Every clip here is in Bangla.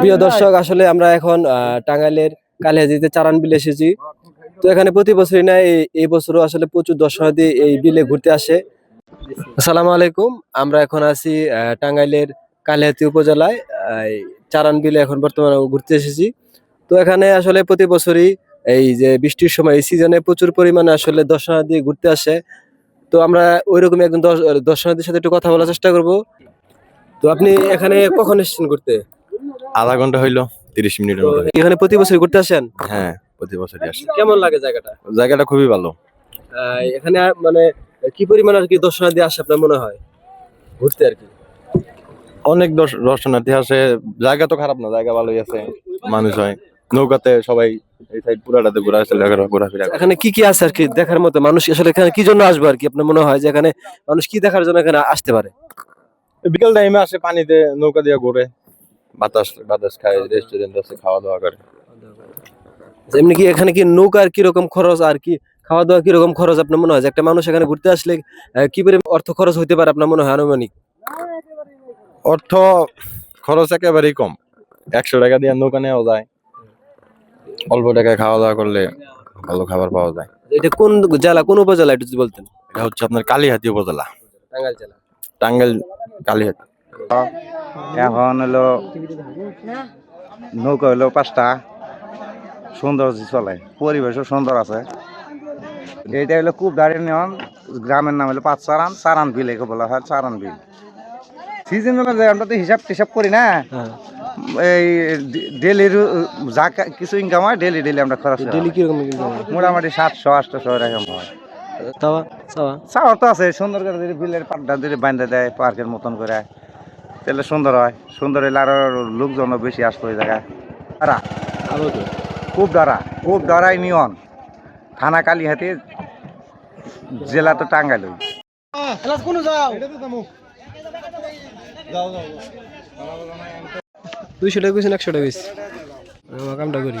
সুপ্রিয় দর্শক আসলে আমরা এখন টাঙ্গাইলের কালিহাজিতে চারান বিলে এসেছি। তো এখানে প্রতি বছরই না এই- বছরও আসলে প্রচুর দর্শনার্থী এই বিলে ঘুরতে আসে। আসসালামু আলাইকুম আমরা এখন আছি টাঙ্গাইলের কালিহাতি উপজেলায় চারান বিলে এখন বর্তমানে ঘুরতে এসেছি। তো এখানে আসলে প্রতি বছরই এই যে বৃষ্টির সময় এই সিজনে প্রচুর পরিমাণে আসলে দর্শনার্থী ঘুরতে আসে। তো আমরা ওইরকম একজন দর্শ- দর্শনার্থীর সাথে একটু কথা বলার চেষ্টা করব। তো আপনি এখানে কখন এসেছেন ঘুরতে? আধা ঘণ্টা হইল তিরিশ মিনিটের মতো এখানে প্রতি বছর ঘুরতে আসেন? হ্যাঁ প্রতি বছরই আসে। কেমন লাগে জায়গাটা? জায়গাটা খুবই ভালো। আহ, এখানে আর মানে কি পরিমাণ আর কি দর্শনার্থী আসে আপনার মনে হয়? ঘুরতে আর কি? অনেক দর্শ- দর্শনার্থী আসে। জায়গা তো খারাপ না জায়গা ভালোই আছে মানুষ হয়। নৌকাতে সবাই এই সাইড পুরাটাতে ঘোরা আসে ঘোরাফেরা করে। এখানে কি কি আছে আর কি দেখার মতো? মানুষ আসলে এখানে কি জন্য আসবে আর কি আপনার মনে হয় যে এখানে মানুষ কি দেখার জন্য এখানে আসতে পারে? বিকেল টাইমে আসে পানিতে নৌকা দিয়ে ঘোরে। বাতাস বাতাস খায় রেস্টুরেন্ট আছে খাওয়া দাওয়া করে এমনি কি এখানে কি নৌকার কি রকম খরচ আর কি খাওয়া দাওয়া কি রকম খরচ আপনার মনে হয়? যে একটা মানুষ এখানে ঘুরতে আসলে কি পরিমাণ অর্থ খরচ হইতে পারে আপনার মনে হয় আনুমানিক? অর্থ খরচ একেবারেই কম। একশো টাকা দিয়ে নৌকা নেওয়া যায়। অল্প টাকায় খাওয়া দাওয়া করলে ভালো খাবার পাওয়া যায়। এটা কোন জেলা কোন উপজেলা একটু বলতেন? এটা হচ্ছে আপনার কালীহাতি উপজেলা। টাঙ্গাইল জেলা। টাঙ্গাইল কালীহাতি। এখন হলো নৌকা হলো পাঁচটা। সুন্দর চলে পরিবেশও সুন্দর আছে। এইটা হলো খুব দাঁড়িয়ে নেওয়ান গ্রামের নাম হলো পাঁচ চারান চারান বিল একে বলা হয় চারান বিল। সিজন আমরা তো হিসাব টিসাব করি না এই ডেলির যা কিছু ইনকাম হয় ডেলি ডেলি আমরা খরচ ডেলি কি রকম কিন্তু মোটামুটি সাতশো আটশো এরকম হয়। তো আছে সুন্দর করে বিলের পাটটা যদি বান্ধে দেয় পার্কের মতন করে। তাহলে সুন্দর হয়। সুন্দর হইলে আরও লোকজনও বেশি আসতো ওই জায়গায়। দাঁড়া। খুব দাঁড়া। খুব দাঁড়াই নিয়ন। থানা কালীহাতি জেলা তো টাঙ্গাইল। দুইশো টাকা একশো টাকা বেশি আমার কামটা করি।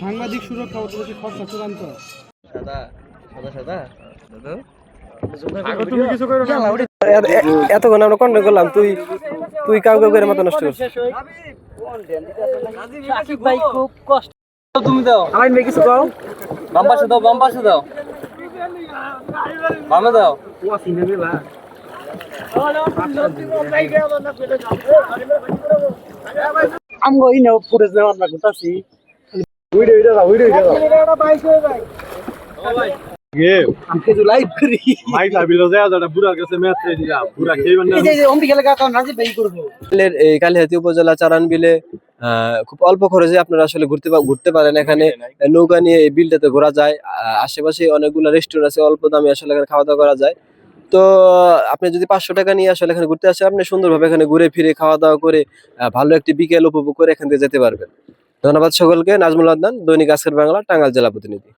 সাংবাদিক সুরক্ষা অথবা খরচা চূড়ান্ত। এতক্ষণ আমরা কন্ট্যাক্ট করলাম তুই তুই কাউ কাউ করে মতো নষ্ট করছিস। তুমি দাও। আইন মে কিছু দাও। বাম পাশে দাও বাম পাশে দাও। বামে দাও। ইনে পুরে যে আমরা ঘুরতাছি কালিহাতি উপজেলা চারান বিলে খুব অল্প খরচে আপনারা আসলে ঘুরতে ঘুরতে পারেন এখানে। নৌকা নিয়ে এই বিলটাতে ঘোরা যায়। আশেপাশে অনেকগুলো রেস্টুরেন্ট আছে অল্প দামে আসলে এখানে খাওয়া দাওয়া করা যায়। তো আপনি যদি পাঁচশো টাকা নিয়ে আসলে এখানে ঘুরতে আসেন আপনি সুন্দরভাবে এখানে ঘুরে ফিরে খাওয়া দাওয়া করে ভালো একটি বিকেল উপভোগ করে এখান থেকে যেতে পারবেন। ধন্যবাদ সকলকে। নাজমুল আদনান দৈনিক আজকের বাংলা টাঙ্গাল জেলা প্রতিনিধি।